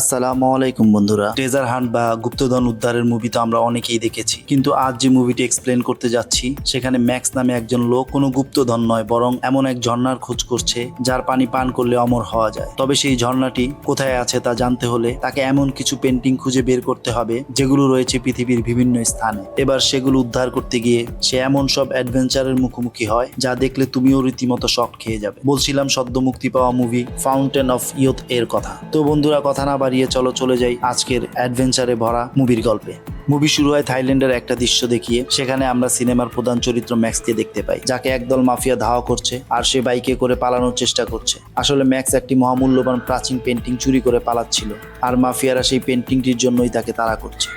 আসসালামু আলাইকুম বন্ধুরা। ট্রেজার হান্ট বা গুপ্তধন উদ্ধারের মুভি তো আমরা অনেকেই দেখেছি। কিন্তু আজ যে মুভিটি এক্সপ্লেন করতে যাচ্ছি, সেখানে ম্যাক্স নামে একজন লোক কোনো গুপ্তধন নয়, বরং এমন এক ঝর্ণার খোঁজ করছে, যার পানি পান করলে অমর হওয়া যায়। তবে সেই ঝর্ণাটি কোথায় আছে তা জানতে হলে তাকে এমন কিছু পেন্টিং খুঁজে বের করতে হবে, যেগুলো রয়েছে পৃথিবীর বিভিন্ন স্থানে। এবার সেগুলো উদ্ধার করতে গিয়ে সে এমন সব অ্যাডভেঞ্চারের মুখোমুখি হয়, যা দেখলে তুমিও রীতিমতো শখ খেয়ে যাবে। বলছিলাম সদ্য মুক্তি পাওয়া মুভি ফাউন্টেন অফ ইয়থ এর কথা। তো বন্ধুরা, কথা না বাড়িয়ে চলো, চলে যাই আজকের অ্যাডভেঞ্চারে ভরা মুভির গল্পে। মুভি শুরু হয় থাইল্যান্ডের একটা দৃশ্য দেখিয়ে, সেখানে আমরা সিনেমার প্রধান চরিত্র ম্যাক্সকে দেখতে পাই, যাকে একদল মাফিয়া ধাওয়া করছে আর সে বাইকে করে পালানোর চেষ্টা করছে। আসলে ম্যাক্স একটি মহামূল্যবান প্রাচীন পেন্টিং চুরি করে পালাচ্ছিল, আর মাফিয়ারা সেই পেন্টিংটির জন্যই তাকে তাড়া করছে।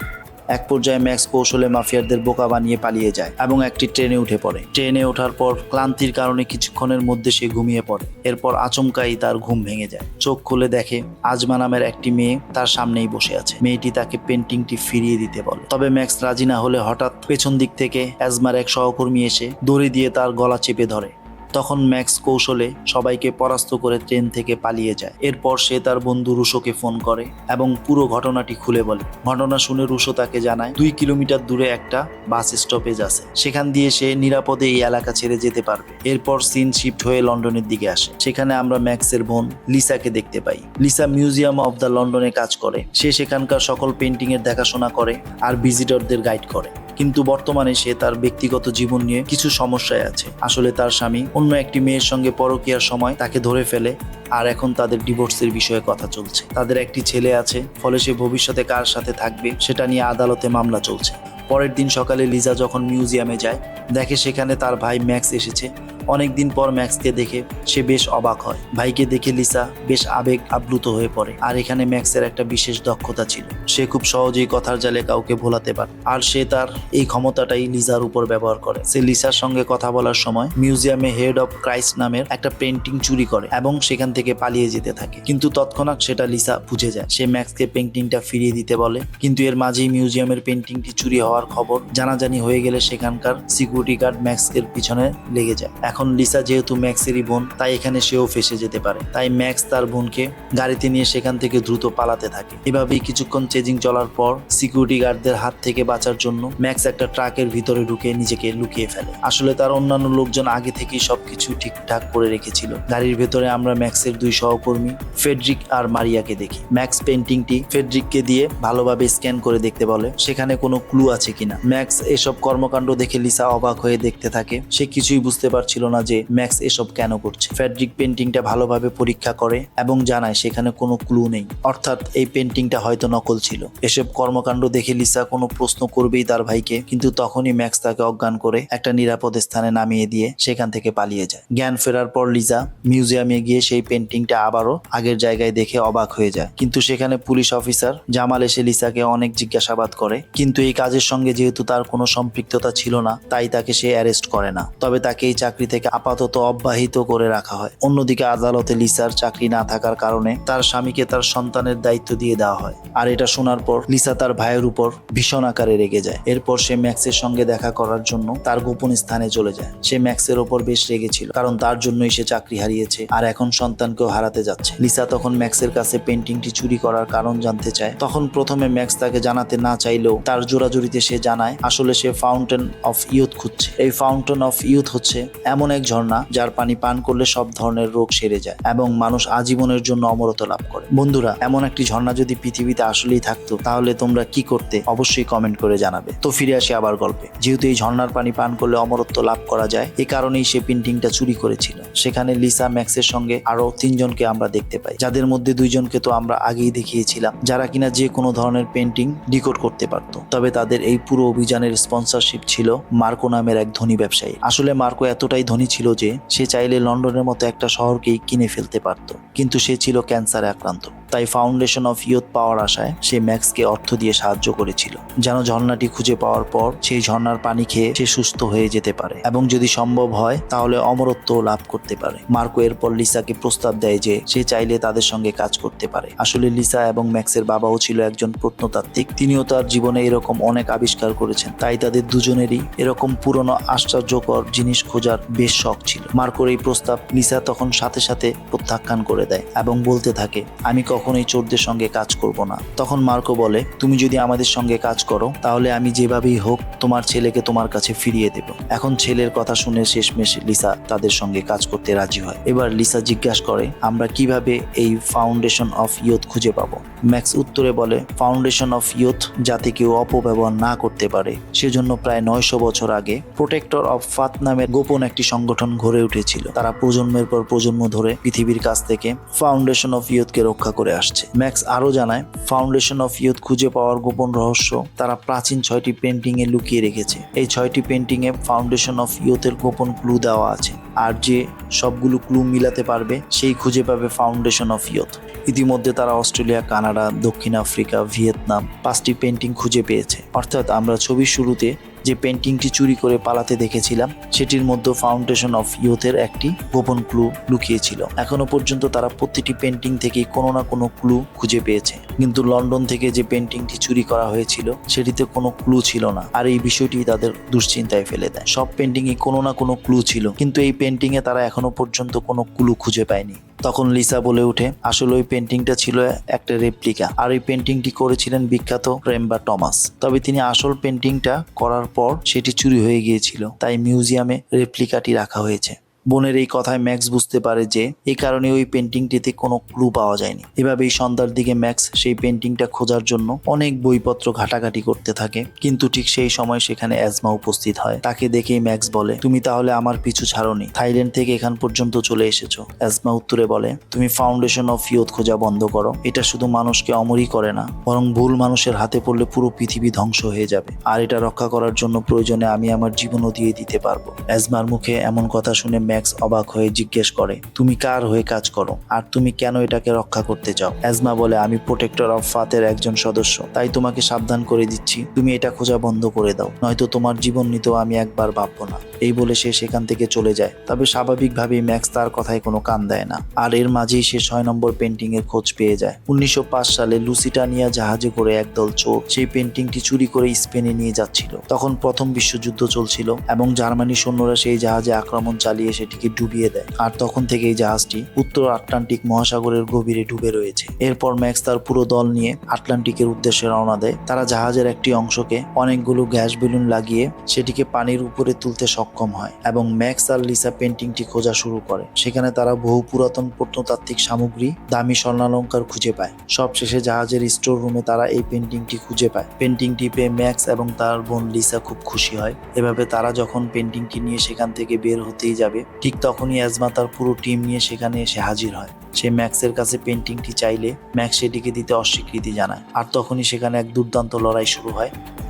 এক পর্যায়ে ম্যাক্স কৌশলে মাফিয়ারদের বোকা বানিয়ে পালিয়ে যায় এবং একটি ট্রেনে উঠে পড়ে। ট্রেনে ওঠার পর ক্লান্তির কারণে কিছুক্ষণের মধ্যে সে ঘুমিয়ে পড়ে। এরপর আচমকাই তার ঘুম ভেঙে যায়। চোখ খুলে দেখে আজমা নামের একটি মেয়ে তার সামনেই বসে আছে। মেয়েটি তাকে পেন্টিংটি ফিরিয়ে দিতে বলে। তবে ম্যাক্স রাজি না হলে হঠাৎ পেছন দিক থেকে অ্যাজমার এক সহকর্মী এসে দড়ি দিয়ে তার গলা চেপে ধরে। তখন ম্যাক্স কৌশলে সবাইকে পরাস্ত করে ট্রেন থেকে পালিয়ে যায়। এরপর সে তার বন্ধু রুশোকে ফোন করে এবং পুরো ঘটনাটি খুলে বলে। ঘটনা শুনে রুশো তাকে জানায়, দুই কিলোমিটার দূরে একটা বাস স্টপেজ আছে। সেখান দিয়ে সে নিরাপদে এই এলাকা ছেড়ে যেতে পারবে। এরপর সিন শিফট হয়ে লন্ডনের দিকে আসে। সেখানে আমরা ম্যাক্সের বোন লিসাকে দেখতে পাই। লিসা মিউজিয়াম অফ দ্য লন্ডনে কাজ করে। সে সেখানকার সকল পেন্টিং এর দেখাশোনা করে আর ভিজিটরদের গাইড করে। কিন্তু বর্তমানে সে তার ব্যক্তিগত জীবন নিয়ে কিছু সমস্যায় আছে। আসলে তার স্বামী অন্য একটি মেয়ের সঙ্গে পরকীয়ার সময় তাকে ধরে ফেলে আর এখন তাদের ডিভোর্সের বিষয়ে কথা চলছে। তাদের একটি ছেলে আছে, ফলে সে ভবিষ্যতে কার সাথে থাকবে সেটা নিয়ে আদালতে মামলা চলছে। পরের দিন সকালে লিজা যখন মিউজিয়ামে যায়, দেখে সেখানে তার ভাই ম্যাক্স এসেছে অনেক দিন পর ম্যাক্সকে দেখে সে বেশ অবাক হয়। ভাইকে দেখে লিসা বেশ আবেগ আপ্লুত হয়ে পড়ে। আর এখানে ম্যাক্সের একটা বিশেষ দক্ষতা ছিল। সে খুব সহজেই কথার জালে কাউকে ভোলাতে পারে। আর সে তার এই ক্ষমতাটাই লিজার উপর ব্যবহার করে। সে লিসার সঙ্গে কথা বলার সময় মিউজিয়ামে হেড অফ ক্রাইস্ট নামের একটা পেন্টিং চুরি করে এবং সেখান থেকে পালিয়ে যেতে থাকে। কিন্তু তৎক্ষণাৎ সেটা লিসা বুঝে যায়। সে ম্যাক্সকে পেন্টিংটা ফিরিয়ে দিতে বলে। কিন্তু এর মাঝেই মিউজিয়ামের পেন্টিংটি চুরি হওয়ার খবর জানাজানি হয়ে গেলে সেখানকার সিকিউরিটি গার্ড ম্যাক্সের পিছনে লেগে যায়। এখন লিসা যেহেতু ম্যাক্সেরই বোন, তাই এখানে সেও ফেসে যেতে পারে। তাই ম্যাক্স তার বোনকে গাড়িতে নিয়ে সেখান থেকে দ্রুত পালাতে থাকে। এভাবেই কিছুক্ষণ চেজিং চলার পর সিকিউরিটি গার্ডদের হাত থেকে বাঁচার জন্য ম্যাক্স একটা ট্রাকের ভিতরে ঢুকে নিজেকে লুকিয়ে ফেলে। আসলে তার অন্যান্য লোকজন আগে থেকেই সবকিছু ঠিকঠাক করে রেখেছিল। গাড়ির ভেতরে আমরা ম্যাক্সের দুই সহকর্মী, ফেডরিক আর মারিয়াকে দেখি। ম্যাক্স পেন্টিংটি ফেডরিককে দিয়ে ভালোভাবে স্ক্যান করে দেখতে বলে, সেখানে কোনো ক্লু আছে কিনা? ম্যাক্স এসব কর্মকাণ্ড দেখে লিসা অবাক হয়ে দেখতে থাকে। সে কিছুই বুঝতে পারছিল না যে ম্যাক্স এসব কেন করছে। ফেডরিক পেন্টিংটা ভালোভাবে পরীক্ষা করে এবং জানায় সেখানে কোনো ক্লু নেই। অর্থাৎ এই পেন্টিংটা হয়তো নকল ছিল। এসব কর্মকাণ্ড দেখে লিসা কোনো প্রশ্ন করবেই তার ভাইকে, কিন্তু তখনই ম্যাক্স তাকে অজ্ঞান করে একটা নিরাপদ স্থানে নামিয়ে দিয়ে সেখান থেকে পালিয়ে যায়। জ্ঞান ফেরার পর লিজা মিউজিয়ামে গিয়ে সেই পেন্টিংটা আবারও আগের জায়গায় দেখে অবাক হয়ে যায়। কিন্তু সেখানে পুলিশ অফিসার জামাল এসে লিসাকে অনেক জিজ্ঞাসাবাদ করে। কিন্তু এই কাজের সঙ্গে যেহেতু তার কোনো সম্পৃক্ততা ছিল না, তাই তাকে সে অ্যারেস্ট করে না। তবে তাকে এই চাকরি থেকে আপাতত অব্যাহিত করে রাখা হয়। অন্যদিকে আদালতে লিসার চাকরি না থাকার কারণে তার স্বামীকে তার সন্তানের দায়িত্ব দিয়ে দেওয়া হয়। আর এটা শোনার পর লিসা তার ভাইয়ের উপর ভীষণ আকারে রেগে যায়। এরপর সে ম্যাক্সের সঙ্গে দেখা করার জন্য তার গোপন স্থানে চলে যায়। সে ম্যাক্সের ওপর বেশ রেগেছিল, কারণ তার জন্যই সে চাকরি হারিয়েছে আর এখন সন্তানকেও হারাতে যাচ্ছে। লিসা তখন ম্যাক্সের কাছে পেন্টিংটি চুরি করার কারণ জানতে চায়। তখন প্রথমে ম্যাক্স তাকে জানাতে না চাইলেও তার জোরাজুরিতে সে জানায়, আসলে সে ফাউন্টেন অফ ইউথ খুঁজছে। এই ফাউন্টেন অফ ইউথ হচ্ছে এমন এক ঝর্ণা যার পানি পান করলে সব ধরনের রোগ সেরে যায় এবং মানুষ আজীবনের জন্য অমরত্ব লাভ করে। বন্ধুরা, এমন একটি ঝর্ণা যদি পৃথিবীতে আসলেই থাকতো, তাহলে তোমরা কি করতে অবশ্যই কমেন্ট করে জানাবে। তো ফিরে আসি আবার গল্পে। যেহেতু এই ঝর্ণার পানি পান করলে অমরত্ব লাভ করা যায়, এ কারণেই সে পেন্টিংটা চুরি করেছিল। সেখানে লিসা ম্যাক্সের সঙ্গে আরও তিনজনকে আমরা দেখতে পাই। যাদের মধ্যে দুইজনকে তো আমরা আগেই দেখিয়েছিলাম, যারা কিনা যে কোনো ধরনের পেন্টিং ডিকোড করতে পারত। তবে তাদের এই পুরো অভিযানের স্পন্সরশিপ ছিল মার্কো নামের এক ধনী ব্যবসায়ী। আসলে মার্কো এতটাই ধনী ছিল যে সে চাইলে লন্ডনের মতো একটা শহরকেই কিনে ফেলতে পারত। কিন্তু সে ছিল ক্যান্সারে আক্রান্ত। তাই ফাউন্ডেশন অফ ইয়ুথ পাওয়ার আশায় সে ম্যাক্সকে অর্থ দিয়ে সাহায্য করেছিল। যেন ঝর্ণাটি খুঁজে পাওয়ার পর সেই ঝর্ণার পানি খেয়ে সে সুস্থ হয়ে যেতে পারে। এবং যদি সম্ভব হয়, তাহলে অমরত্ব লাভ করতে পারে। মার্কো এরপর লিসাকে প্রস্তাব দেয় যে, সে চাইলে তাদের সঙ্গে কাজ করতে পারে। আসলে লিসা এবং ম্যাক্সের বাবাও ছিল একজন প্রত্নতাত্ত্বিক। তিনিও তার জীবনে এরকম অনেক আবিষ্কার করেছেন। তাই তাদের দুজনেরই এরকম পুরনো আশ্চর্যকর জিনিস খোঁজার বেশ শখ ছিল। মার্কোর এই প্রস্তাব লিসা তখন সাথে সাথে প্রত্যাখ্যান করে দেয় এবং বলতে থাকে, আমি কখনোই চোরদের সঙ্গে কাজ করব না। তখন মার্কো বলে, তুমি যদি আমাদের সঙ্গে কাজ করো, তাহলে আমি যেভাবেই হোক তোমার ছেলেকে তোমার কাছে ফিরিয়ে দেব। এখন ছেলের কথা শুনে শেষমেশ লিসা তাদের সঙ্গে কাজ করতে রাজি হয়। এবার লিসা জিজ্ঞাসা করে, আমরা কীভাবে এই ফাউন্ডেশন অফ ইয়ুথ খুঁজে পাবো? ম্যাক্স উত্তরে বলে, ফাউন্ডেশন অফ ইয়ুথ যাতে কেউ অপব্যবহার না করতে পারে, সেজন্য প্রায় নয়শো বছর আগে প্রোটেক্টর অফ ফাত নামের গোপন একটি সংগঠন গড়ে উঠেছিল। তারা প্রজন্মের পর প্রজন্ম ধরে পৃথিবীর কাছ থেকে ফাউন্ডেশন অফ ইয়ুথকে রক্ষা করে আসছে। ম্যাক্স আরও জানায় ফাউন্ডেশন অফ ইয়ুথ খুঁজে পাওয়ার গোপন রহস্য তারা প্রাচীন ছয়টি পেন্টিং এ লুকিয়ে রেখেছে। এই ছয়টি পেন্টিং এ ফাউন্ডেশন অফ ইয়ুথের গোপন ক্লু দেওয়া আছে। আর যে সবগুলো ক্লু মিলাতে পারবে, সেই খুঁজে পাবে ফাউন্ডেশন অফ ইয়ুথ ইতিমধ্যে তারা অস্ট্রেলিয়া, কানাডা, দক্ষিণ আফ্রিকা, ভিয়েতনাম পাঁচটি পেন্টিং খুঁজে পেয়েছে। অর্থাৎ আমরা ছবির শুরুতে যে পেন্টিংটি চুরি করে পালাতে দেখেছিলাম, সেটির মধ্যে ফাউন্ডেশন অফ ইয়ুথের একটি গোপন ক্লু লুকিয়েছিল। এখনও পর্যন্ত তারা প্রতিটি পেন্টিং থেকেই কোনো না কোনো ক্লু খুঁজে পেয়েছে। কিন্তু লন্ডন থেকে যে পেন্টিংটি চুরি করা হয়েছিল, সেটিতে কোনো ক্লু ছিল না, আর এই বিষয়টি তাদের দুশ্চিন্তায় ফেলে দেয়। সব পেন্টিংয়ে কোনো না কোনো ক্লু ছিল, কিন্তু এই পেন্টিংয়ে তারা এখনও পর্যন্ত কোনো ক্লু খুঁজে পায়নি। তখন লিসা বলে ওঠে, আসলে ওই পেন্টিংটা ছিল একটা রেপ্লিকা আর ওই পেন্টিংটি করেছিলেন বিখ্যাত প্রেমবা টমাস। তবে তিনি আসল পেন্টিংটা করার পর সেটি চুরি হয়ে গিয়েছিল, তাই মিউজিয়ামে রেপ্লিকাটি রাখা হয়েছে। বোনের এই কথায় ম্যাক্স বুঝতে পারে যে এই কারণে ওই পেন্টিংটিতে কোনো ক্লু পাওয়া যায়নি। এভাবেই সন্ধ্যার দিকে ম্যাক্স সেই পেন্টিংটা খোঁজার জন্য অনেক বইপত্র ঘাটাঘাটি করতে থাকে। কিন্তু ঠিক সেই সময় সেখানে অ্যাজমা উপস্থিত হয়। তাকে দেখেই ম্যাক্স বলে, তুমি তাহলে আমার পিছু ছাড়োনি। থাইল্যান্ড থেকে এখান পর্যন্ত চলে এসেছ। অ্যাজমা উত্তরে বলে, তুমি ফাউন্ডেশন অফ ইয়ুথ খোঁজা বন্ধ করো। এটা শুধু মানুষকে অমরই করে না, বরং ভুল মানুষের হাতে পড়লে পুরো পৃথিবী ধ্বংস হয়ে যাবে। আর এটা রক্ষা করার জন্য প্রয়োজনে আমি আমার জীবনও দিয়ে দিতে পারব। অ্যাজমার মুখে এমন কথা শুনে ম্যাক্স অবাক হয়ে জিজ্ঞেস করে, তুমি কার হয়ে কাজ করো? আর তুমি কেন এটাকে রক্ষা করতে চাও? অ্যাজমা বলে, আমি প্রোটেক্টর অফ ফাতের একজন সদস্য। তাই তোমাকে সাবধান করে দিচ্ছি। তুমি এটা খোঁজা বন্ধ করে দাও। নয়তো তোমার জীবন নিতেও আমি একবার ভাববো না। এই বলে সে সেখান থেকে চলে যায়। তবে স্বাভাবিকভাবেই ম্যাক্স তার কথায় কোনো কান দেয় না। আর এর মাঝেই সে ছয় নম্বর পেন্টিং এর খোঁজ পেয়ে যায়। উনিশশো পাঁচ সালে লুসিটানিয়া জাহাজে করে একদল চোর সেই পেন্টিংটি চুরি করে স্পেনে নিয়ে যাচ্ছিল। তখন প্রথম বিশ্বযুদ্ধ চলছিল এবং জার্মানি সৈন্যরা সেই জাহাজে আক্রমণ চালিয়ে সেটিকে ডুবিয়ে দেয়। আর তখন থেকে এই জাহাজটি উত্তর আটলান্টিক মহাসাগরের গভীরে ডুবে রয়েছে। এরপর ম্যাক্স তার পুরো দল নিয়ে আটলান্টিকের উদ্দেশ্যে রওনা দেয়। তারা জাহাজের একটি অংশকে অনেকগুলো গ্যাস বেলুন লাগিয়ে সেটিকে পানির উপরে তুলতে সক্ষম হয় এবং ম্যাক্স আর লিসা পেন্টিংটি খোঁজা শুরু করে। সেখানে তারা বহু পুরাতন প্রত্নতাত্ত্বিক সামগ্রী, দামি স্বর্ণালঙ্কার খুঁজে পায়। সবশেষে জাহাজের স্টোর রুমে তারা এই পেন্টিংটি খুঁজে পায়। পেন্টিংটি পেয়ে ম্যাক্স এবং তার বোন লিসা খুব খুশি হয়। এভাবে তারা যখন পেন্টিংটি নিয়ে সেখান থেকে বের হতেই যাবে ঠিক তখনই অ্যাজমা তার পুরো টিম নিয়ে সেখানে এসে হাজির হয়। সে ম্যাক্সের কাছে পেন্টিংটি চাইলে ম্যাক্স সেটিকে দিতে অস্বীকৃতি জানায়। আর তখনই সেখানে এক দুর্দান্ত লড়াই শুরু হয়।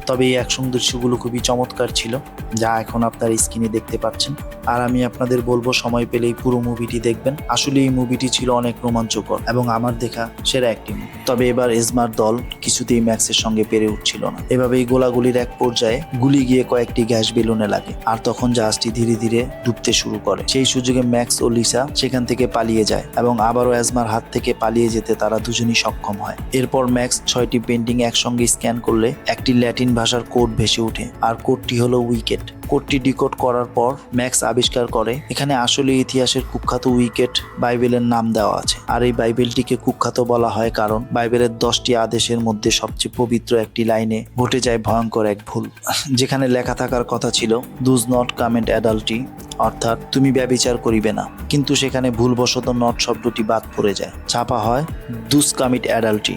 তবে এই অ্যাকশন দৃশ্যগুলো খুবই চমৎকার ছিল, যা এখন আপনার স্ক্রিনে দেখতে পাচ্ছেন। আর আমি আপনাদের বলব, সময় পেলে এই পুরো মুভিটি দেখবেন। আসলে এই মুভিটি ছিল অনেক রোমাঞ্চকর এবং আমার দেখা সেরা একটি মুভি। তবে এবার এজমার দল কিছুতেই ম্যাক্সের সঙ্গে পেরে উঠছিল না। এভাবেই গোলাগুলির এক পর্যায়ে গুলি গিয়ে কয়েকটি গ্যাস বেলুনে লাগে, আর তখন জাহাজটি ধীরে ধীরে ডুবতে শুরু করে। সেই সুযোগে ম্যাক্স ও লিসা সেখান থেকে পালিয়ে যায় এবং আবারও অ্যাজমার হাত থেকে পালিয়ে যেতে তারা দুজনই সক্ষম হয়। এরপর ম্যাক্স ছয়টি পেন্টিং একসঙ্গে স্ক্যান করলে একটি ল্যাটিন ভাষার কোড ভেসে ওঠে। আর কোডটি হলো উইকেট। কোডটি ডিকোড করার পর ম্যাক্স আবিষ্কার করে, এখানে আসলে ইতিহাসের কুখ্যাত উইকেট বাইবেলের নাম দেওয়া আছে। আর এই বাইবেলটিকে কুখ্যাত বলা হয় কারণ বাইবেলের দশটি আদেশের মধ্যে সবচেয়ে পবিত্র একটি লাইনে ঘটে যায় ভয়ঙ্কর এক ভুল। যেখানে লেখা থাকার কথা ছিল দুজ নট কামেন্ট অ্যাডাল্টি অর্থাৎ তুমি ব্যবিচার করিবে না। কিন্তু সেখানে ভুলবশত নট শব্দটি বাদ পড়ে যায়। ছাপা হয় দুস কামিট অ্যাডাল্টি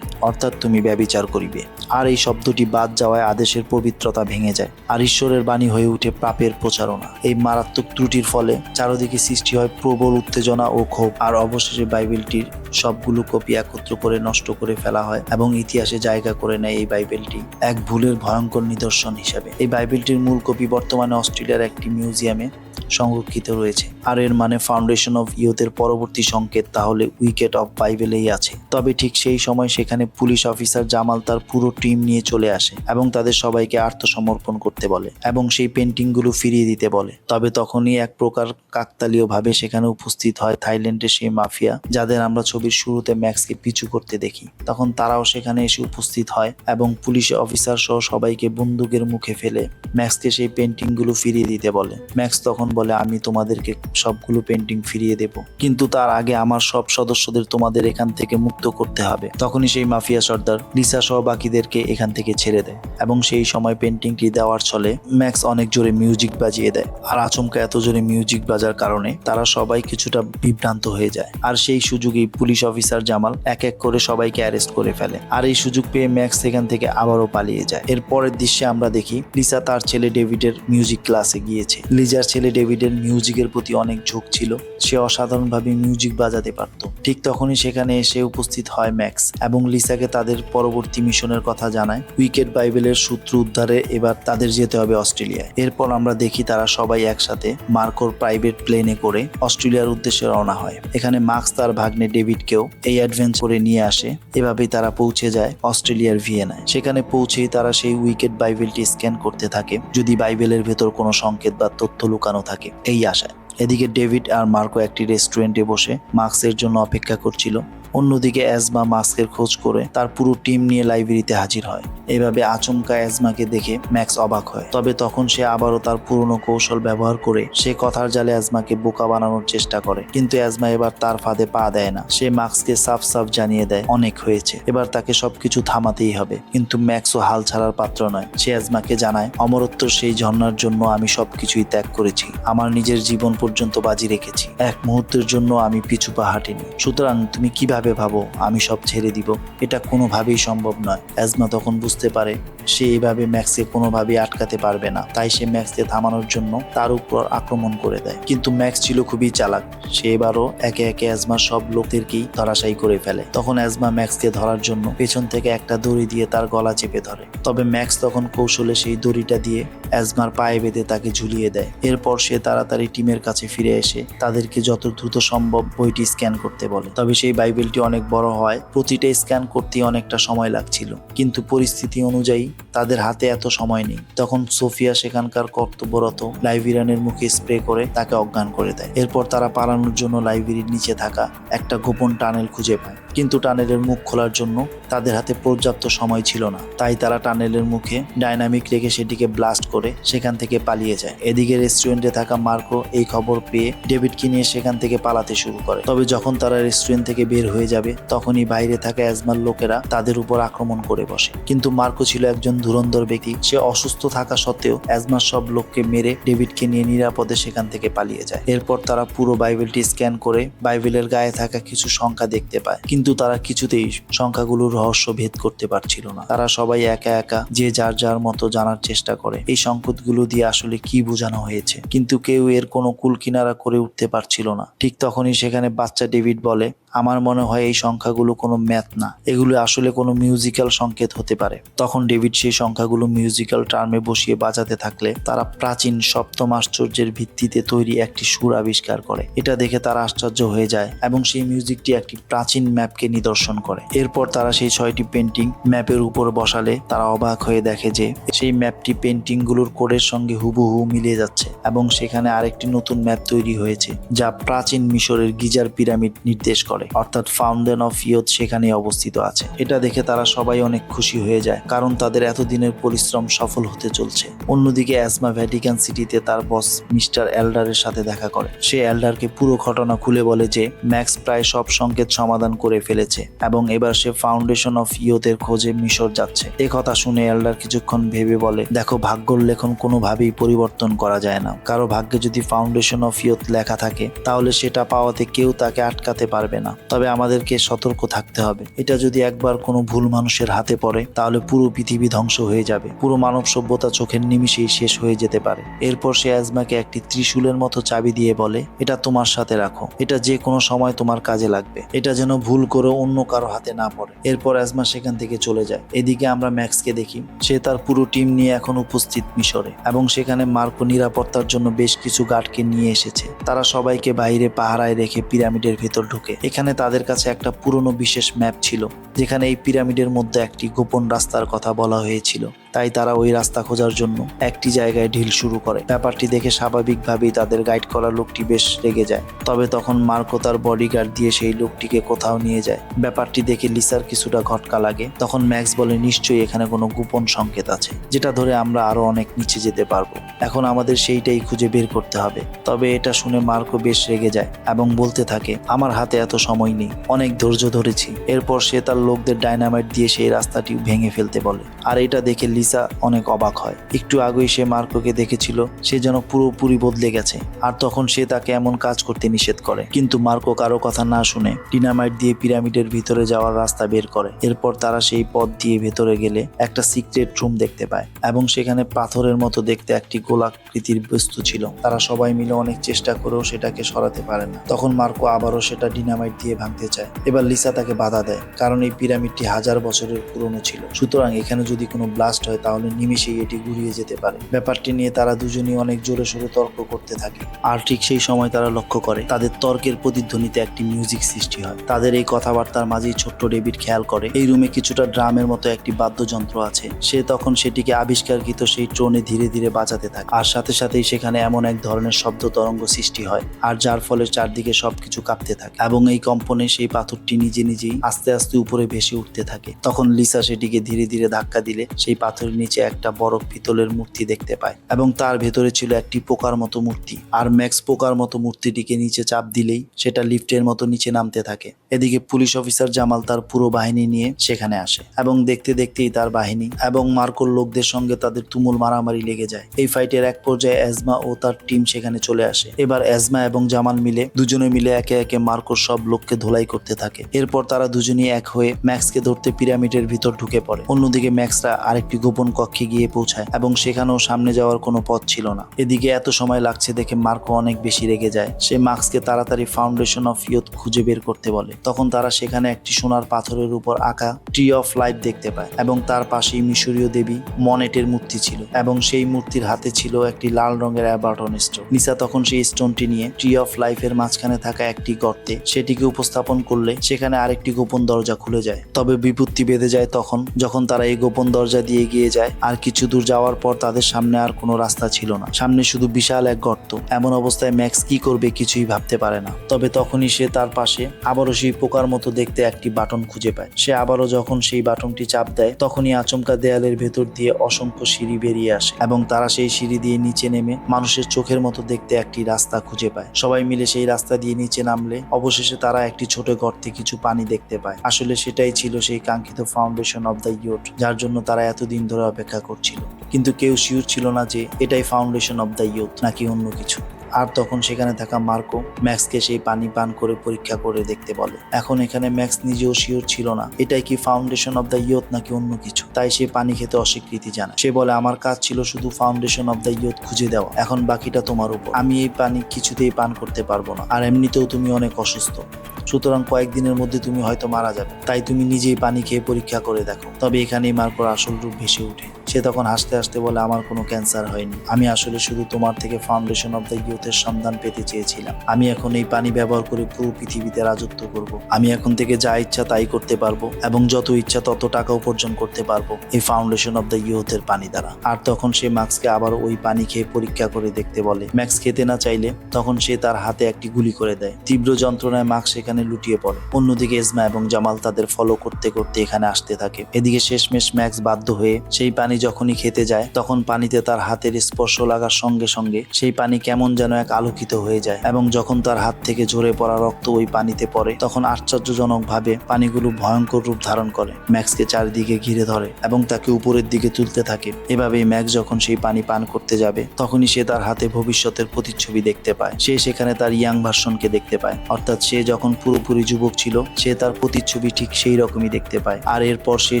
অর্থাৎ তুমি ব্যবিচার করিবে। আর এই শব্দটি বাদ যাওয়ায় আদেশের পবিত্রতা ভেঙে যায়, আর ঈশ্বরের বাণী হয়ে উঠে পাপের প্রচারণা। এই মারাত্মক ত্রুটির ফলে চারদিকে সৃষ্টি হয় প্রবল উত্তেজনা ও ক্ষোভ, আর অবশেষে বাইবেলটির সবগুলো কপি একত্র করে নষ্ট করে ফেলা হয় এবং ইতিহাসে জায়গা করে নেয় এই বাইবেলটি এক ভুলের ভয়ঙ্কর নিদর্শন হিসাবে। এই বাইবেলটির মূল কপি বর্তমানে অস্ট্রেলিয়ার একটি মিউজিয়ামে সংরক্ষিত রয়েছে। আর এর মানে ফাউন্ডেশন অফ ইয়ুথের পরবর্তী সংকেত তাহলে উইকেট অফ বাইবেলেই আছে। তবে ঠিক সেই সময় সেখানে পুলিশ অফিসার জামাল তার পুরো টিম নিয়ে চলে আসে এবং তাদের সবাইকে আত্মসমর্পণ করতে বলে এবং সেই পেন্টিংগুলো ফিরিয়ে দিতে বলে। তবে তখনই এক প্রকার কাকতালীয় ভাবে সেখানে উপস্থিত হয় থাইল্যান্ডের সেই মাফিয়া, যাদের আমরা ছবির শুরুতে ম্যাক্সকে পিছু করতে দেখি। তখন তারাও সেখানে এসে উপস্থিত হয় এবং পুলিশ অফিসার সহ সবাইকে বন্দুকের মুখে ফেলে ম্যাক্সকে সেই পেন্টিংগুলো ফিরিয়ে দিতে বলে। ম্যাক্স তখন তখন বলে আমি তোমাদেরকে সবগুলো পেন্টিং ফিরিয়ে দেব। কিন্তু তার আগে আমার সব সদস্যদের তোমাদের এখান থেকে মুক্ত করতে হবে। তখনই সেই মাফিয়া সর্দার লিসা সহ বাকিদেরকে এখান থেকে ছেড়ে দেয় এবং সেই সময় পেন্টিংটি দেওয়ার ছলে ম্যাক্স অনেক জোরে মিউজিক বাজিয়ে দেয়। আর আচমকা এত জোরে মিউজিক বাজার কারণে তারা সবাই কিছুটা বিভ্রান্ত হয়ে যায়। আর সেই সুযোগেই পুলিশ অফিসার জামাল এক এক করে সবাইকে অ্যারেস্ট করে ফেলে। আর এই সুযোগ পেয়ে ম্যাক্স সেখান থেকে আবারও পালিয়ে যায়। এর পরের দৃশ্যে আমরা দেখি, লিসা তার ছেলে ডেভিডের মিউজিক ক্লাসে গিয়েছে। লিজার ছেলে ডেভিডের মিউজিকের প্রতি অনেক ঝোঁক ছিল। সে অসাধারণভাবে মিউজিক বাজাতে পারত। ঠিক তখনই সেখানে এসে উপস্থিত হয় ম্যাক্স এবং লিসাকে তাদের পরবর্তী মিশনের কথা জানায়। উইকেট বাইবেলের সূত্র উদ্ধারে এবার তাদের যেতে হবে অস্ট্রেলিয়ায়। এরপর আমরা দেখি তারা সবাই একসাথে মার্কোর প্রাইভেট প্লেনে করে অস্ট্রেলিয়ার উদ্দেশ্যে রওনা হয়। এখানে মার্কস তার ভাগ্নে ডেভিডকেও এই অ্যাডভেঞ্চ করে নিয়ে আসে। এভাবেই তারা পৌঁছে যায় অস্ট্রেলিয়ার ভিয়েনায়। সেখানে পৌঁছেই তারা সেই উইকেট বাইবেলটি স্ক্যান করতে থাকে। যদি বাইবেলের ভেতর কোনো সংকেত বা তথ্য লুকানো থাকে এই আশায়। এদিকে ডেভিড আর মার্কো একটি রেস্টুরেন্টে বসে মার্কসের জন্য অপেক্ষা করছিল। অন্যদিকে অ্যাজমা মাস্কের খোঁজ করে তার পুরো টিম নিয়ে লাইব্রেরিতে হাজির হয়। এভাবে আচমকা অ্যাজমাকে দেখে ম্যাক্স অবাক হয়। তবে তখন সে আবারও তার পুরনো কৌশল ব্যবহার করে সে কথার জালে অ্যাজমাকে বোকা বানানোর চেষ্টা করে। কিন্তু অ্যাজমা এবার তার ফাঁদে পা দেয় না। সে মাস্ককে সাফ সাফ জানিয়ে দেয়, অনেক হয়েছে। এবার তাকে সবকিছু থামাতেই হবে। কিন্তু ম্যাক্সও হাল ছাড়ার পাত্র নয়। সে অ্যাজমাকে জানায়, অমরত্ব সেই ঝর্ণার জন্য আমি সবকিছুই ত্যাগ করেছি। আমার নিজের জীবন পর্যন্ত বাজি রেখেছি। এক মুহূর্তের জন্য আমি পিছু পা হাঁটিনি। সুতরাং তুমি কীভাবে ভাবো, আমি সব ছেড়ে দিব। এটা কোনোভাবেই সম্ভব নয়। অ্যাজমা তখন বুঝতে পারে, সে এইভাবে ম্যাক্সকে কোনোভাবেই আটকাতে পারবে না। তাই সে ম্যাক্সকে থামানোর জন্য তার উপর আক্রমণ করে দেয়। কিন্তু ম্যাক্স ছিল খুবই চালাক। সে এবারও একে একে অ্যাজমার সব লোকদেরকেই ধরাশায়ী করে ফেলে। তখন অ্যাজমা ম্যাক্সকে ধরার জন্য পেছন থেকে একটা দড়ি দিয়ে তার গলা চেপে ধরে। তবে ম্যাক্স তখন কৌশলে সেই দড়িটা দিয়ে অ্যাজমার পায়ে বেঁধে তাকে ঝুলিয়ে দেয়। এরপর সে তাড়াতাড়ি টিমের কাছে ফিরে এসে তাদেরকে যত দ্রুত সম্ভব বইটি স্ক্যান করতে বলে। তবে সেই বাইবেলটি অনেক বড় হয়, প্রতিটা স্ক্যান করতে অনেকটা সময় লাগছিল। কিন্তু পরিস্থিতি অনুযায়ী তাদের হাতে এত সময় নেই। তখন সোফিয়া সেখানকার কর্তব্যরত লাইব্রেরিয়ানের মুখে স্প্রে করে তাকে অজ্ঞান করে দেয়। এরপর তারা পালানোর জন্য লাইব্রেরির নিচে থাকা একটা গোপন টানেল খুঁজে পায়। কিন্তু টানেলের মুখ খোলার জন্য তাদের হাতে পর্যাপ্ত সময় ছিল না। তাই তারা টানেলের মুখে ডাইনামিক রেখে সেটিকে ব্লাস্ট করে সেখান থেকে পালিয়ে যায়। এদিকে রেস্টুরেন্টে থাকা মার্কো এই খবর পেয়ে ডেভিডকে নিয়ে সেখান থেকে পালাতে শুরু করে। তবে যখন তারা রেস্টুরেন্ট থেকে বের হয়ে যাবে, তখনই বাইরে থাকা অ্যাজমার লোকেরা তাদের উপর আক্রমণ করে বসে। কিন্তু মার্কো ছিল একজন ধুরন্ধর ব্যক্তি। সে অসুস্থ থাকা সত্ত্বেও অ্যাজমার সব লোককে মেরে ডেভিডকে নিয়ে নিরাপদে সেখান থেকে পালিয়ে যায়। এরপর তারা পুরো বাইবেলটি স্ক্যান করে বাইবেলের গায়ে থাকা কিছু সংখ্যা দেখতে পায়। কিন্তু তারা কিছুতেই সংখ্যাগুলোর রহস্য ভেদ করতে পারছিল না। তারা সবাই একা একা যে যার যার মতো জানার চেষ্টা করে। এই সংকেতগুলো দিয়ে আসলে কি বোঝানো হয়েছে? কিন্তু কেউ এর কোনো কুল কিনারা করে উঠতে পারছিল না। ঠিক তখনই সেখানে বাচ্চা ডেভিড বলে, আমার মনে হয় এই সংখ্যাগুলো কোনো ম্যাথ না। এগুলো আসলে কোনো মিউজিক্যাল সংকেত হতে পারে। তখন ডেভিড সেই সংখ্যাগুলো মিউজিক্যাল টার্মে বসিয়ে বাজাতে থাকলে তারা প্রাচীন সপ্তম আশ্চর্যের ভিত্তিতে তৈরি একটি সুর আবিষ্কার করে। এটা দেখে তারা আশ্চর্য হয়ে যায় এবং সেই মিউজিকটি একটি প্রাচীন ম্যাপকে নিদর্শন করে। এরপর তারা সেই ছয়টি পেন্টিং ম্যাপের উপর বসালে তারা অবাক হয়ে দেখে যে সেই ম্যাপটি পেন্টিংগুলোর কোডের সঙ্গে হুবহু মিলে যাচ্ছে এবং সেখানে আরেকটি নতুন ম্যাপ তৈরি হয়েছে, যা প্রাচীন মিশরের গিজার পিরামিড নির্দেশ করে। অর্থাৎ ফাউন্টেন অফ ইয়ত সেখানে অবস্থিত আছে। এটা দেখে তারা সবাই অনেক খুশি হয়ে যায়, কারণ তাদের এতদিনের পরিশ্রম সফল হতে চলছে। অন্যদিকে অ্যাসমা ভ্যাটিকান সিটিতে তার বস মিস্টার এল্ডারের সাথে দেখা করে। সে এল্ডারকে পুরো ঘটনা খুলে বলে যে ম্যাক্স প্রায় সব সংকেত সমাধান করে ফেলেছে এবং এবার সে ফাউন্ডেশন অফ ইয়তের খোঁজে মিশর যাচ্ছে। এ কথা শুনে এল্ডার কিছুক্ষণ ভেবে বলে, দেখো, ভাগ্যর লেখন কোনোভাবেই পরিবর্তন করা যায় না। কারও ভাগ্যে যদি ফাউন্ডেশন অফ ইয়ত লেখা থাকে, তাহলে সেটা পাওয়াতে কেউ তাকে আটকাতে পারবে না। তবে আমাদেরকে সতর্ক থাকতে হবে। এটা যদি একবার কোনো ভুল মানুষের হাতে পড়ে, তাহলে পুরো পৃথিবী ধ্বংস হয়ে যাবে। পুরো মানব সভ্যতা চোখের নিমিষেই শেষ হয়ে যেতে পারে। এরপর সে অ্যাজমাকে একটি ত্রিশূলের মতো চাবি দিয়ে বলে, এটা তোমার সাথে রাখো। এটা যে কোনো সময় তোমার কাজে লাগবে। এটা যেন ভুল করে অন্য কারও হাতে না পড়ে। এরপর অ্যাজমা সেখান থেকে চলে যায়। এদিকে আমরা ম্যাক্সকে দেখি। সে তার পুরো টিম নিয়ে এখন উপস্থিত মিশরে এবং সেখানে মার্কো নিরাপত্তার জন্য বেশ কিছু গার্ডকে নিয়ে এসেছে। তারা সবাইকে বাইরে পাহারায় রেখে পিরামিডের ভেতর ঢুকে। এখানে তাদের কাছে একটা পুরনো বিশেষ ম্যাপ ছিল, যেখানে এই পিরামিডের মধ্যে একটি গোপন রাস্তার কথা বলা হয়েছিল। তাই তারা ওই রাস্তা খোঁজার জন্য একটি জায়গায় ঢিল শুরু করে। ব্যাপারটি দেখে স্বাভাবিকভাবেই তাদের গাইড করা লোকটি বেশ রেগে যায়। তবে তখন মার্কো তার বডিগার্ড দিয়ে সেই লোকটিকে কোথাও নিয়ে যায়। ব্যাপারটি দেখে লিসার কিছুটা ঘটকা লাগে। তখন ম্যাক্স বলে, নিশ্চয়ই এখানে কোনো গোপন সংকেত আছে, যেটা ধরে আমরা আরও অনেক নিচে যেতে পারব। এখন আমাদের সেইটাই খুঁজে বের করতে হবে। তবে এটা শুনে মার্কো বেশ রেগে যায় এবং বলতে থাকে, আমার হাতে এত সময় নেই, অনেক ধৈর্য ধরেছি। এরপর সে তার লোকদের ডাইনামাইট দিয়ে সেই রাস্তাটি ভেঙে ফেলতে বলে। আর এটা দেখে লিসা অনেক অবাক হয়। একটু আগেই সে মার্কোকে দেখেছিল, সে যেন পুরোপুরি বদলে গেছে। আর তখন সে তাকে এমন কাজ করতে নিষেধ করে। কিন্তু মার্কো কারও কথা না শুনে ডিনামাইট দিয়ে পিরামিডের ভিতরে যাওয়ার রাস্তা বের করে। এরপর তারা সেই পথ দিয়ে ভেতরে গেলে একটা সিক্রেট রুম দেখতে পায় এবং সেখানে পাথরের মতো দেখতে একটি গোলাকৃতির বস্তু ছিল। তারা সবাই মিলে অনেক চেষ্টা করেও সেটাকে সরাতে পারে না। তখন মার্কো আবারও সেটা ডিনামাইট দিয়ে ভাঙতে চায়। এবার লিসা তাকে বাধা দেয়, কারণ এই পিরামিডটি হাজার বছরের পুরনো ছিল। সুতরাং এখানে যদি কোনো ব্লাস্ট হয় তাহলে নিমিশেই এটি ঘুরিয়ে যেতে পারে। ব্যাপারটি নিয়ে তারা দুজনেই অনেক জোরে সোরে তর্ক করতে থাকে। আর ঠিক সেই সময় তারা লক্ষ্য করে, তাদের তর্কের প্রতিধ্বনিতে একটি মিউজিক সৃষ্টি হয়। তাদের এই কথাবার্তার মাঝেই ছোট্ট ডেভিড খেয়াল করে, এই রুমে কিছুটা ড্রামের মতো একটি বাদ্যযন্ত্র আছে। সে তখন সেটিকে আবিষ্কারকৃত সেই ট্রোনে ধীরে ধীরে বাজাতে থাকে। আর সাথে সাথেই সেখানে এমন এক ধরনের শব্দ তরঙ্গ সৃষ্টি হয়, আর যার ফলে চারদিকে সবকিছু কাঁপতে থাকে। এবং এই কম্পনে সেই পাথরটি নিজে নিজেই আস্তে আস্তে উপরে ভেসে উঠতে থাকে। তখন লিসা সেটিকে ধীরে ধীরে ধাক্কা দিলে, সেই পাথরের নিচে একটা বড় পিতলের মূর্তি দেখতে পায় এবং তার ভেতরে ছিল একটি পোকার মতো মূর্তি। আর ম্যাক্স পোকার মতো মূর্তিটিকে নিচে চাপ দিলেই সেটা লিফটের মতো নিচে নামতে থাকে। এদিকে পুলিশ অফিসার জামাল তার পুরো বাহিনী নিয়ে সেখানে আসে এবং দেখতে দেখতেই তার বাহিনী এবং মার্কোর লোকদের সঙ্গে তাদের তুমুল মারামারি লেগে যায়। এই ফাইটের এক পর্যায়ে এজমা ও তার টিম সেখানে চলে আসে। এবার অ্যাজমা এবং জামাল মিলে দুজনে মিলে একে একে মার্কোর সব লোককে ধোলাই করতে থাকে। এরপর তারা দুজনেই এক হয়ে ম্যাক্সকে ধরতে পিরামিডের ভিতর ঢুকে পড়ে। অন্যদিকে ম্যাক্সরা আরেকটি গোপন কক্ষে গিয়ে পৌঁছায় এবং সেখানেও সামনে যাওয়ার কোনো পথ ছিল না। এদিকে এত সময় লাগছে দেখে মার্কো অনেক বেশি রেগে যায়। সে মার্কসকে তাড়াতাড়ি ফাউন্ডেশন অফ ইয়ত খুঁজে বের করতে বলে। তখন তারা সেখানে একটি সোনার পাথরের উপর আঁকা ট্রি অফ লাইফ দেখতে পায় এবং তার পাশেই মিশরীয় দেবী মনেটের মূর্তি ছিল এবং সেই মূর্তির হাতে ছিল একটি লাল রঙের অ্যাবার্টন স্টোন। নিসা তখন সেই স্টোনটি নিয়ে ট্রি অফ লাইফের মাঝখানে থাকা একটি গর্তে সেটিকে উপস্থাপন করলে সেখানে আরেকটি গোপন দরজা খুলে যায়। তবে বিপত্তি বেঁধে যায় তখন, যখন তারা এই গোপন দরজা দিয়ে এগিয়ে যায়। আর কিছু দূর যাওয়ার পর তাদের সামনে আর কোনো রাস্তা ছিল না। সামনে শুধু বিশাল এক গর্ত। এমন অবস্থায় ম্যাক্স কি করবে কিছুই ভাবতে পারে না। তবে তখনই সে তার পাশে আবারও সেই পোকার মতো দেখতে একটি বাটন খুঁজে পায়। সে আবারও যখন সেই বাটনটি চাপ দেয়, তখনই আচমকা দেয়ালের ভেতর দিয়ে অসংখ্য সিঁড়ি বেরিয়ে আসে এবং তারা সেই সিঁড়ি দিয়ে নিচে নেমে মানুষের চোখের মতো দেখতে একটি রাস্তা খুঁজে পায়। সবাই মিলে সেই রাস্তা দিয়ে নিচে নামলে অবশেষে তারা একটি ছোট গর্তে কিছু পানি দেখতে পায়। আসলে সেটাই ছিল সেই কাঙ্ক্ষিত ফাউন্ডেশন অব দ্য ইয়ট যার জন্য তারা এতদিন ধরে অপেক্ষা করছিল। কিন্তু কেউ শিওর ছিল না যে এটাই ফাউন্ডেশন অব দ্য ইয়ুথ নাকি অন্য কিছু। আর তখন সেখানে থাকা মার্কো ম্যাক্সকে সেই পানি পান করে পরীক্ষা করে দেখতে বলে। এখন এখানে ম্যাক্স নিজেও শিওর ছিল না। এটাই কি ফাউন্ডেশন অব দ্য ইয়ত নাকি অন্য কিছু? তাই সে পানি খেতে অস্বীকৃতি জানায়। সে বলে, আমার কাজ ছিল শুধু ফাউন্ডেশন অব দ্য ইয়ত খুঁজে দেওয়া। এখন বাকিটা তোমার উপর। আমি এই পানি কিছুতেই পান করতে পারব না। আর এমনিতেও তুমি অনেক অসুস্থ। সুতরাং কয়েকদিনের মধ্যে তুমি হয়তো মারা যাবে। তাই তুমি নিজেই পানি খেয়ে পরীক্ষা করে দেখো। তবে এখানেই মার্কোর আসল রূপ ভেসে ওঠে। সে তখন হাসতে হাসতে বলে, আমার কোনো ক্যান্সার হয়নি। আমি আসলে শুধু তোমার থেকে ফাউন্ডেশন অব দ্য ইউথের সন্ধান পেতে চেয়েছিলাম। আমি এখন এই পানি ব্যবহার করে পুরো পৃথিবীতে রাজত্ব করব। আমি এখন থেকে যা ইচ্ছা তাই করতে পারব এবং যত ইচ্ছা তত টাকা উপার্জন করতে পারব এই ফাউন্ডেশন অব দ্য ইউথের পানি দ্বারা। আর তখন সে ম্যাক্সকে আবার ওই পানি খেয়ে পরীক্ষা করে দেখতে বলে। ম্যাক্স খেতে না চাইলে তখন সে তার হাতে একটি গুলি করে দেয়। তীব্র যন্ত্রণায় মাক্স সেখানে লুটিয়ে পড়ে। অন্যদিকে এজমা এবং জামাল তাদের ফলো করতে করতে এখানে আসতে থাকে। এদিকে শেষমেশ ম্যাক্স বাধ্য হয়ে সেই পানি যখনই খেতে যায়, তখন পানিতে তার হাতের স্পর্শ লাগার সঙ্গে সঙ্গে সেই পানি কেমন যেন এক আলোকিত হয়ে যায় এবং যখন তার হাত থেকে ঝরে পড়া রক্ত ওই পানিতে পড়ে, তখন আশ্চর্যজনক ভাবে পানিগুলো ভয়ঙ্কর রূপ ধারণ করে। ম্যাক্সকে চারিদিকে ঘিরে ধরে এবং তাকে উপরের দিকে তুলতে থাকে। এভাবেই ম্যাক্স যখন সেই পানি পান করতে যাবে, তখনই সে তার হাতে ভবিষ্যতের প্রতিচ্ছবি দেখতে পায়। সে সেখানে তার ইয়াং ভার্সনকে দেখতে পায়। অর্থাৎ সে যখন পুরোপুরি যুবক ছিল, সে তার প্রতিচ্ছবি ঠিক সেই রকমই দেখতে পায়। আর এরপর সে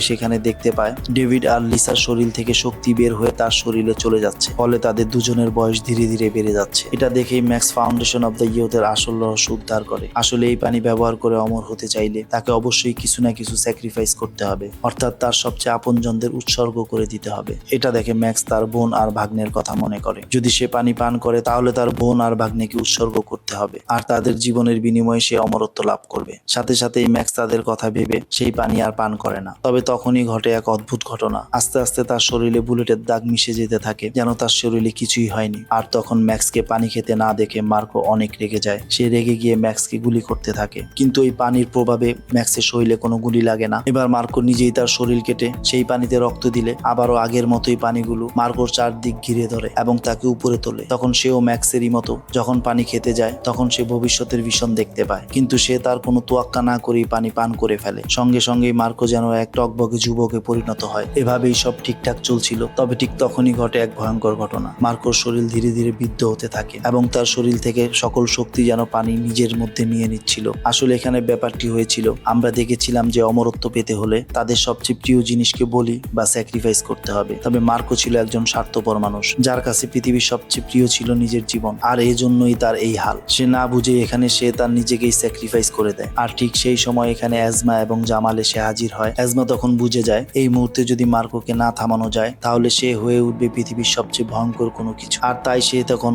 সেখানে দেখতে পায়, ডেভিড আর লিসার শরীর থেকে শক্তি বের হয়ে তার শরীরে চলে যাচ্ছে, ফলে তাদের দুজনের বয়স ধীরে ধীরে বেড়ে যাচ্ছে। এটা দেখেই ম্যাক্স ফাউন্ডেশন অব দ্য ইয়ুথের আসল রহস্য উদ্ধার করে। আসলে এই পানি ব্যবহার করে অমর হতে চাইলে তাকে অবশ্যই কিছু না কিছু স্যাক্রিফাইস করতে হবে। অর্থাৎ তার সবচেয়ে আপনজনদের উৎসর্গ করে দিতে হবে। এটা দেখে ম্যাক্স তার বোন আর ভাগ্নের কথা মনে করে। যদি সে পানি পান করে, তাহলে তার বোন আর ভাগ্নেকে উৎসর্গ করতে হবে। আর তাদের জীবনের বিনিময়ে সে অমরত্ব লাভ করবে। সাথে সাথেই ম্যাক্স তাদের কথা ভেবে সেই পানি আর পান করে না। তবে তখনই ঘটে এক অদ্ভুত ঘটনা। আস্তে আস্তে তার শরীরে বুলেটের দাগ মিশে যেতে থাকে, যেন তার শরীরে কিছুই হয়নি। আর তখন ম্যাক্সকে পানি খেতে না দেখে মার্কো অনেক রেগে যায়। সে রেগে গিয়ে ম্যাক্সকে গুলি করতে থাকে। কিন্তু এই পানির প্রভাবে ম্যাক্সের শরীরে কোনো গুলি লাগে না। এবার মার্কো নিজেই তার শরীর কেটে সেই পানিতে রক্ত দিলে আবারও আগের মতোই পানিগুলো মার্কোর চারদিক ঘিরে ধরে এবং তাকে উপরে তোলে। তখন সেও ম্যাক্সেরই মতো যখন পানি খেতে যায়, তখন সে ভবিষ্যতের ভীষণ দেখতে পায়। কিন্তু সে তার কোনো তোয়াক্কা না করেই পানি পান করে ফেলে। সঙ্গে সঙ্গেই মার্কো যেন এক টকবগে যুবকে পরিণত হয়। এভাবেই সব ঠিকঠাক চলছিল, তবে ঠিক তখনই ঘটে এক ভয়ঙ্কর ঘটনা। মার্কোর শরীর ধীরে ধীরে বৃদ্ধ হতে থাকে। এবং তার শরীর থেকে সকল শক্তি যেন পানি নিজের মধ্যে নিয়ে নিচ্ছিল। আসলে এখানে ব্যাপারটি হয়েছিল, আমরা দেখেছিলাম যে অমরত্ব পেতে হলে তাদের সবচেয়ে প্রিয় জিনিসকে বলি বা স্যাক্রিফাইস করতে হবে। তবে মার্কো ছিল একজন স্বার্থপর মানুষ, যার কাছে পৃথিবীর সবচেয়ে প্রিয় ছিল নিজের জীবন, আর এই জন্যই তার এই হাল। সে না বুঝে এখানে সে তার নিজেকেই স্যাক্রিফাইস করে দেয়। আর ঠিক সেই সময় এখানে অ্যাজমা এবং জামাল এসে হাজির হয়। অ্যাজমা তখন বুঝে যায়, এই মুহূর্তে যদি মার্কোকে না থামানো যায়, তাহলে সে হয়ে উঠবে পৃথিবীর সবচেয়ে ভয়ঙ্কর কোনো কিছু। আর তাই সে তখন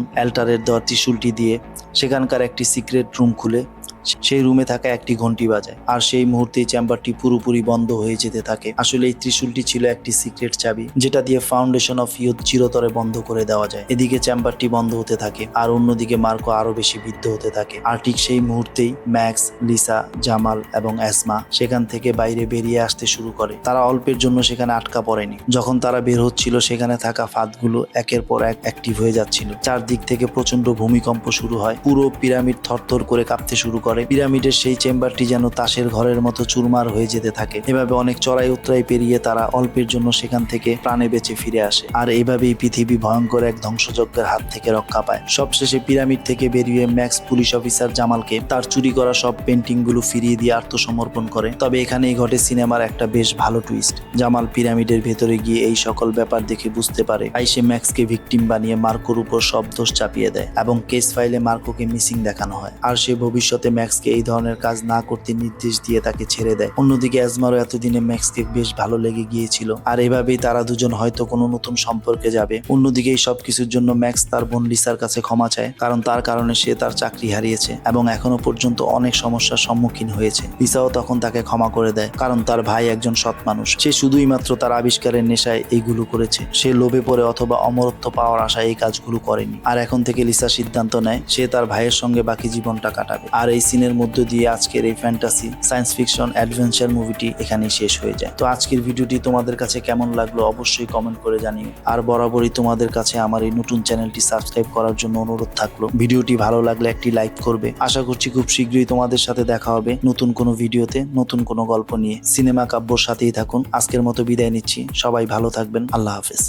অ্যাল্টারের দেওয়া ত্রিশুলটি দিয়ে সেখানকার একটি সিক্রেট রুম খুলে সেই রুমে থাকা একটি ঘন্টি বাজায়, আর সেই মুহূর্তেই চেম্বারটি পুরোপুরি বন্ধ হয়ে যেতে থাকে। আসলে এই ত্রিশূলটি ছিল একটি সিক্রেট চাবি, যেটা দিয়ে ফাউন্ডেশন অফ ইয়ুথ চিরতরে বন্ধ করে দেওয়া যায়। এদিকে চেম্বারটি বন্ধ হতে থাকে, আর অন্যদিকে মার্কো আরও বেশি বৃদ্ধ হতে থাকে। আর ঠিক সেই মুহূর্তেই ম্যাক্স, লিসা, জামাল এবং অ্যাসমা সেখান থেকে বাইরে বেরিয়ে আসতে শুরু করে। তারা অল্পের জন্য সেখানে আটকা পড়েনি। যখন তারা বের হচ্ছিল, সেখানে থাকা ফাঁদগুলো একের পর এক অ্যাক্টিভ হয়ে যাচ্ছিল। চারদিক থেকে প্রচণ্ড ভূমিকম্প শুরু হয়। পুরো পিরামিড থরথর করে কাঁপতে শুরু করে। পিরামিডের সেই চেম্বারটি যেন তাসের ঘরের মতো চুরমার হয়ে যেতে থাকে। এভাবে অনেক চড়াই উতরাই পেরিয়ে তারা অল্পের জন্য সেখান থেকে প্রাণে বেঁচে ফিরে আসে। আর এভাবেই পৃথিবী ভয়ঙ্কর এক ধ্বংসযজ্ঞের হাত থেকে রক্ষা পায়। সবশেষে পিরামিড থেকে বেরিয়ে ম্যাক্স পুলিশ অফিসার জামালকে তার চুরি করা সব পেন্টিংগুলো ফিরিয়ে দিয়ে আত্মসমর্পণ করে। তবে এখানেই ঘটে সিনেমার একটা বেশ ভালো টুইস্ট জামাল পিরামিডের ভেতরে গিয়ে এই সকল ব্যাপার দেখে বুঝতে পারে, তাই সে ম্যাক্সকে ভিকটিম বানিয়ে মার্কোর উপর সব দোষ চাপিয়ে দেয় এবং কেস ফাইলে মার্কোকে মিসিং দেখানো হয়। আর সে ভবিষ্যতে ম্যাক্সকে এই ধরনের কাজ না করতে নির্দেশ দিয়ে তাকে ছেড়ে দেয়। অন্যদিকে অ্যাজমারও এতদিনে ম্যাক্সকে বেশ ভালো লেগে গিয়েছিল। আর এভাবেই তারা দুজন হয়তো কোনো নতুন সম্পর্কে যাবে। অন্যদিকে এই সব কিছুর জন্য ম্যাক্স তার বোন লিসার কাছে ক্ষমা চায়, কারণ তার কারণে সে তার চাকরি হারিয়েছে এবং এখনও পর্যন্ত অনেক সমস্যার সম্মুখীন হয়েছে। লিসাও তখন তাকে ক্ষমা করে দেয়, কারণ তার ভাই একজন সৎ মানুষ। সে শুধুই মাত্র তার আবিষ্কারের নেশায় এইগুলো করেছে। সে লোভে পড়ে অথবা অমরত্ব পাওয়ার আশায় এই কাজগুলো করেনি। আর এখন থেকে লিসা সিদ্ধান্ত নেয়, সে তার ভাইয়ের সঙ্গে বাকি জীবনটা কাটাবে। আর এই সিনের মধ্য দিয়ে আজকের এই ফ্যান্টাসি সায়েন্স ফিকশন অ্যাডভেঞ্চার মুভিটি এখানেই শেষ হয়ে যায়। তো আজকের ভিডিওটি তোমাদের কাছে কেমন লাগল অবশ্যই কমেন্ট করে জানিও। আর বরাবরই তোমাদের কাছে আমার এই নতুন চ্যানেলটি সাবস্ক্রাইব করার জন্য অনুরোধ থাকল। ভিডিওটি ভালো লাগলে একটি লাইক করবে। আশা করছি খুব শীঘ্রই তোমাদের সাথে দেখা হবে নতুন কোনো ভিডিওতে, নতুন কোনো গল্প নিয়ে। সিনেমা কাব্যর সাথেই থাকুন। আজকের মতো বিদায় নিচ্ছি। সবাই ভালো থাকবেন। আল্লাহ হাফেজ।